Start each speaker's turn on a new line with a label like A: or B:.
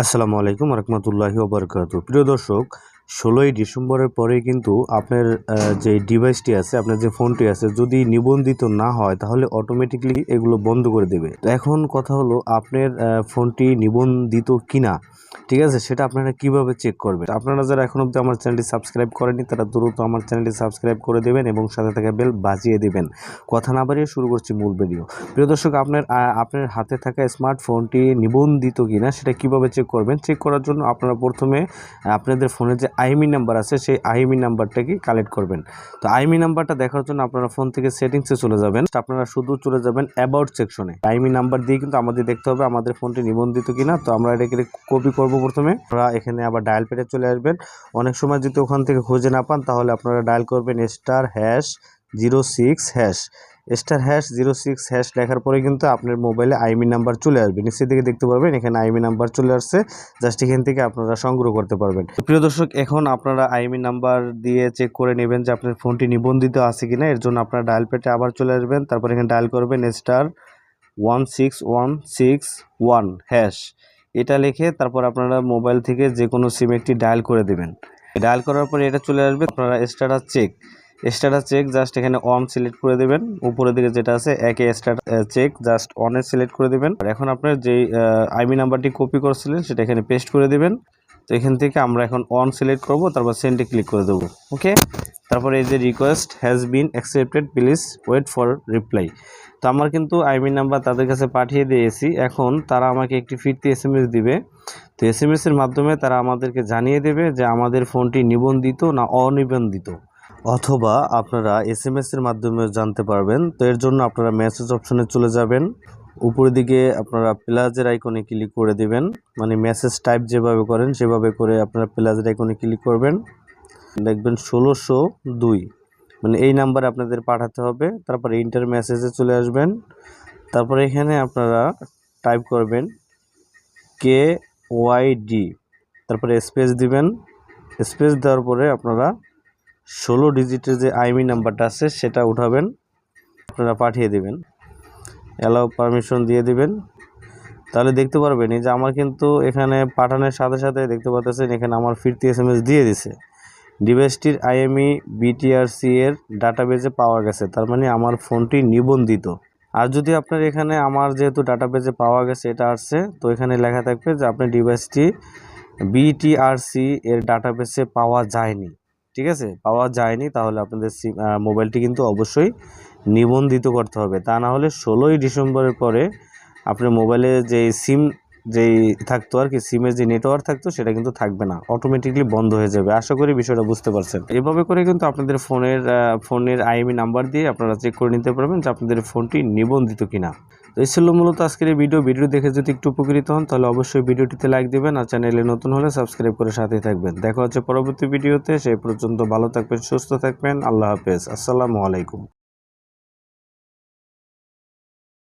A: আসসালামু আলাইকুম রহমতুল্লাহি ওবরকাত। প্রিয় দর্শক, ষোলোই ডিসেম্বরের পরে কিন্তু আপনার যে ডিভাইসটি আছে, আপনার যে ফোনটি আছে, যদি নিবন্ধিত না হয়, তাহলে অটোমেটিকলি এগুলো বন্ধ করে দেবে। তো এখন কথা হলো, আপনার ফোনটি নিবন্ধিত কিনা? ঠিক আছে? সেটা আপনারা কীভাবে চেক করবেন? আপনারা যারা এখন অবধি আমার চ্যানেলটি সাবস্ক্রাইব করেনি তারা দ্রুত আমার চ্যানেলটি সাবস্ক্রাইব করে দেবেন এবং সাথে থাকা বেল বাজিয়ে দেবেন। কথা না বাড়িয়ে শুরু করছি মূল ভিডিও প্রিয় দর্শক, আপনার আপনার হাতে থাকা স্মার্টফোনটি নিবন্ধিত কিনা, সেটা কীভাবে চেক করবেন? চেক করার জন্য আপনারা প্রথমে আপনাদের ফোনে যে আইমি নাম্বার আছে, সেই আইমি নাম্বারটাকে কালেক্ট করবেন। তো আইমি নাম্বারটা দেখার জন্য আপনারা ফোন থেকে সেটিংসে চলে যাবেন। আপনারা শুধু চলে যাবেন অ্যাবাউট সেকশনে আইমি নাম্বার দিয়ে কিন্তু আমাদের দেখতে হবে আমাদের ফোনটি নিবন্ধিত কিনা। তো আমরা এটাকে কপি করব। প্রথমে। আমরা এখানে আবার ডায়াল পেটে চলে আসবেন। অনেক সময় যদি ওখান থেকে খুঁজে না পান, তাহলে আপনারা ডায়াল করবেন star hash zero six hash star hash zero six hash লেখার পরে কিন্তু আপনার মোবাইলে আইমি নাম্বার চলে আসবে। নিচের দিকে দেখতে পারবেন, এখানে আইমি নাম্বার চলে আসছে। জাস্ট এখান থেকে আপনারা সংগ্রহ করতে পারবেন। প্রিয় দর্শক, এখন আপনারা আইমি নাম্বার দিয়ে চেক করে নেবেন যে আপনার ফোনটি নিবন্ধিত আছে কিনা। এর জন্য আপনারা ডায়াল পেটে আবার চলে আসবেন। তারপর এখানে ডায়াল করবেন star one six one six one hash এটা লিখে তারপর আপনারা মোবাইল থেকে যে কোনো সিম একটি ডায়াল করে দেবেন। ডায়াল করার পরে এটা চলে আসবে, আপনারা status check status check just এখানে অন সিলেক্ট করে দেবেন। উপরের দিকে যেটা আছে, একে স্ট্যাটাস চেক জাস্ট অনে সিলেক্ট করে দেবেন। আর এখন আপনার যেই আইমি নাম্বারটি কপি করছিলেন, সেটা এখানে পেস্ট করে দেবেন। তো এখান থেকে আমরা এখন অন সিলেক্ট করব, তারপর সেন্ডে ক্লিক করে দেবো। ওকে তারপরে এই যে request has been accepted please wait for reply তো আমার কিন্তু আইমি নাম্বার তাদের কাছে পাঠিয়ে দিয়েছি। এখন তারা আমাকে একটি ফিরতি এস এম এস দিবে। তো এস এম এস এর মাধ্যমে তারা আমাদেরকে জানিয়ে দেবে যে আমাদের ফোনটি নিবন্ধিত না অনিবন্ধিত। অথবা আপনারা এস এম এর মাধ্যমে জানতে পারবেন। তো এর জন্য আপনারা মেসেজ অপশনে চলে যাবেন। উপরের দিকে আপনারা প্লাজের আইকনে ক্লিক করে দিবেন। মানে মেসেজ টাইপ যেভাবে করেন সেভাবে করে আপনারা প্লাজের আইকনে ক্লিক করবেন। দেখবেন ষোলোশো দুই। মানে এই নাম্বারে আপনাদের পাঠাতে হবে, তারপরে ইন্টার মেসেজে চলে আসবেন, তারপরে এখানে আপনারা টাইপ করবেন কে ওয়াই ডি, তারপরে স্পেস দিবেন, স্পেস দেওয়ার পরে আপনারা ষোলো ডিজিটের যে আইমি নাম্বারটা আছে সেটা উঠাবেন, আপনারা পাঠিয়ে দেবেন অ্যালাউ পারমিশন দিয়ে দিবেন। তাহলে দেখতে পারবেন, এই যে আমার কিন্তু এখানে পাঠানোর সাথে সাথে দেখতে পাচ্ছেন এখানে আমার ফিরতি এস দিয়ে দিছে। ডিভাইসটির আইএমই বিটিআরসি এর ডাটাবেজে পাওয়া গেছে। তার মানে আমার ফোনটি নিবন্ধিত। আর যদি আপনার এখানে আমার যেহেতু ডাটাবেজে পাওয়া গেছে, এটা আসছে, তো এখানে লেখা থাকবে যে আপনার ডিভাইসটি বিটিআরসি এর ডাটাবেসে পাওয়া যায়নি। ঠিক আছে? পাওয়া যায়নি, তাহলে আপনাদের মোবাইলটি কিন্তু অবশ্যই নিবন্ধিত করতে হবে। তা না হলে ষোলোই ডিসেম্বরের পরে আপনার মোবাইলে যে সিম যেই থাকতো আর কি সিমের যে নেটওয়ার্ক থাকতো, সেটা কিন্তু থাকবে না। অটোমেটিকলি বন্ধ হয়ে যাবে। আশা করি বিষয়টা বুঝতে পারছেন। এভাবে করে কিন্তু আপনাদের ফোনের ফোনের আইএমই নাম্বার দিয়ে আপনারা চেক করে নিতে পারবেন যে আপনাদের ফোনটি নিবন্ধিত কিনা। তো এই ছিল মূলত আজকের এই ভিডিও ভিডিও দেখে যদি একটু উপকৃত হন, তাহলে অবশ্যই ভিডিওটিতে লাইক দিবেন আর চ্যানেলে নতুন হলে সাবস্ক্রাইব করে সাথেই থাকবেন। দেখা হচ্ছে পরবর্তী ভিডিওতে সেই পর্যন্ত ভালো থাকবেন, সুস্থ থাকবেন। আল্লাহ হাফেজ। আসসালামু আলাইকুম।